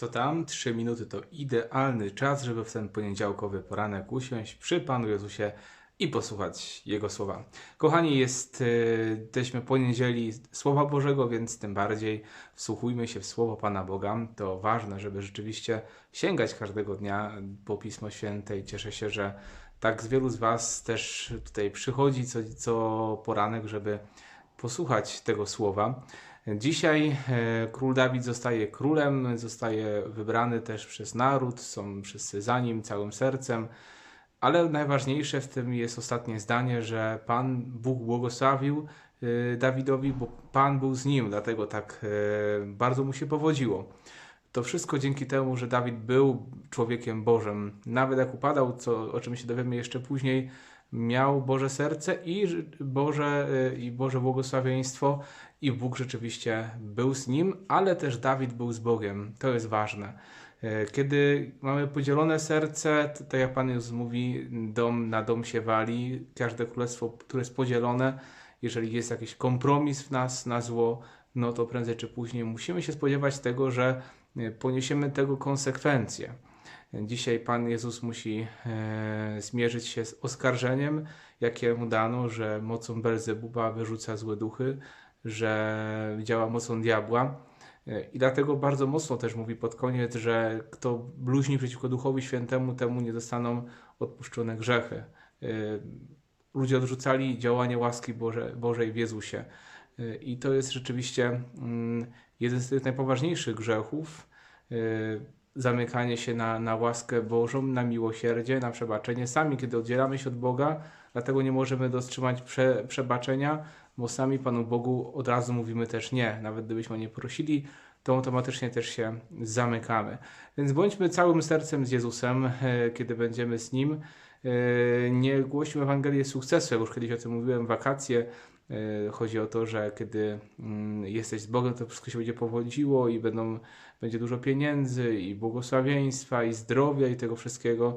Co tam? Trzy minuty to idealny czas, żeby w ten poniedziałkowy poranek usiąść przy Panu Jezusie i posłuchać Jego słowa. Kochani, jest, yy, jesteśmy poniedzieli Słowa Bożego, więc tym bardziej wsłuchujmy się w Słowo Pana Boga. To ważne, żeby rzeczywiście sięgać każdego dnia po Pismo Święte i cieszę się, że tak z wielu z Was też tutaj przychodzi co, co poranek, żeby posłuchać tego słowa. Dzisiaj e, król Dawid zostaje królem, zostaje wybrany też przez naród, są wszyscy za nim całym sercem, ale najważniejsze w tym jest ostatnie zdanie, że Pan Bóg błogosławił e, Dawidowi, bo Pan był z nim, dlatego tak e, bardzo mu się powodziło. To wszystko dzięki temu, że Dawid był człowiekiem Bożym. Nawet jak upadał, co, o czym się dowiemy jeszcze później, miał Boże serce i Boże, y, i Boże błogosławieństwo i Bóg rzeczywiście był z nim, ale też Dawid był z Bogiem. To jest ważne. Y, Kiedy mamy podzielone serce, to tak jak Pan Jezus mówi, dom na dom się wali, każde królestwo, które jest podzielone, jeżeli jest jakiś kompromis w nas na zło, no to prędzej czy później musimy się spodziewać tego, że y, poniesiemy tego konsekwencje. Dzisiaj Pan Jezus musi e, zmierzyć się z oskarżeniem, jakie mu dano, że mocą Belzebuba wyrzuca złe duchy, że działa mocą diabła. E, I dlatego bardzo mocno też mówi pod koniec, że kto bluźni przeciwko Duchowi Świętemu, temu nie zostaną odpuszczone grzechy. E, ludzie odrzucali działanie łaski Boże, Bożej w Jezusie. E, I to jest rzeczywiście mm, jeden z tych najpoważniejszych grzechów. E, zamykanie się na, na łaskę Bożą, na miłosierdzie, na przebaczenie. Sami, kiedy oddzielamy się od Boga, dlatego nie możemy dostrzymać prze, przebaczenia, bo sami Panu Bogu od razu mówimy też nie. Nawet gdybyśmy nie prosili, to automatycznie też się zamykamy. Więc bądźmy całym sercem z Jezusem, e, kiedy będziemy z Nim. E, Nie głośmy Ewangelii sukcesu, jak już kiedyś o tym mówiłem, wakacje. E, Chodzi o to, że kiedy mm, jesteś z Bogiem, to wszystko się będzie powodziło i będą, będzie dużo pieniędzy i błogosławieństwa i zdrowia i tego wszystkiego.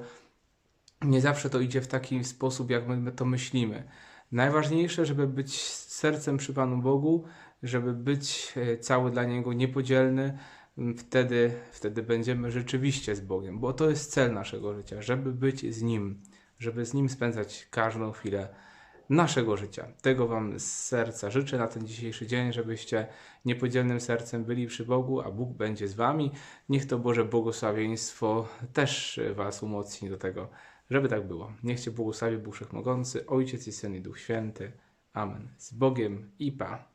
Nie zawsze to idzie w taki sposób, jak my to myślimy. Najważniejsze, żeby być sercem przy Panu Bogu, żeby być e, cały dla Niego niepodzielny, wtedy, wtedy będziemy rzeczywiście z Bogiem, bo to jest cel naszego życia, żeby być z Nim, żeby z Nim spędzać każdą chwilę naszego życia. Tego Wam z serca życzę na ten dzisiejszy dzień, żebyście niepodzielnym sercem byli przy Bogu, a Bóg będzie z Wami. Niech to Boże błogosławieństwo też Was umocni do tego, żeby tak było. Niech Cię błogosławi Bóg Wszechmogący, Ojciec i Syn i Duch Święty. Amen. Z Bogiem i Pa.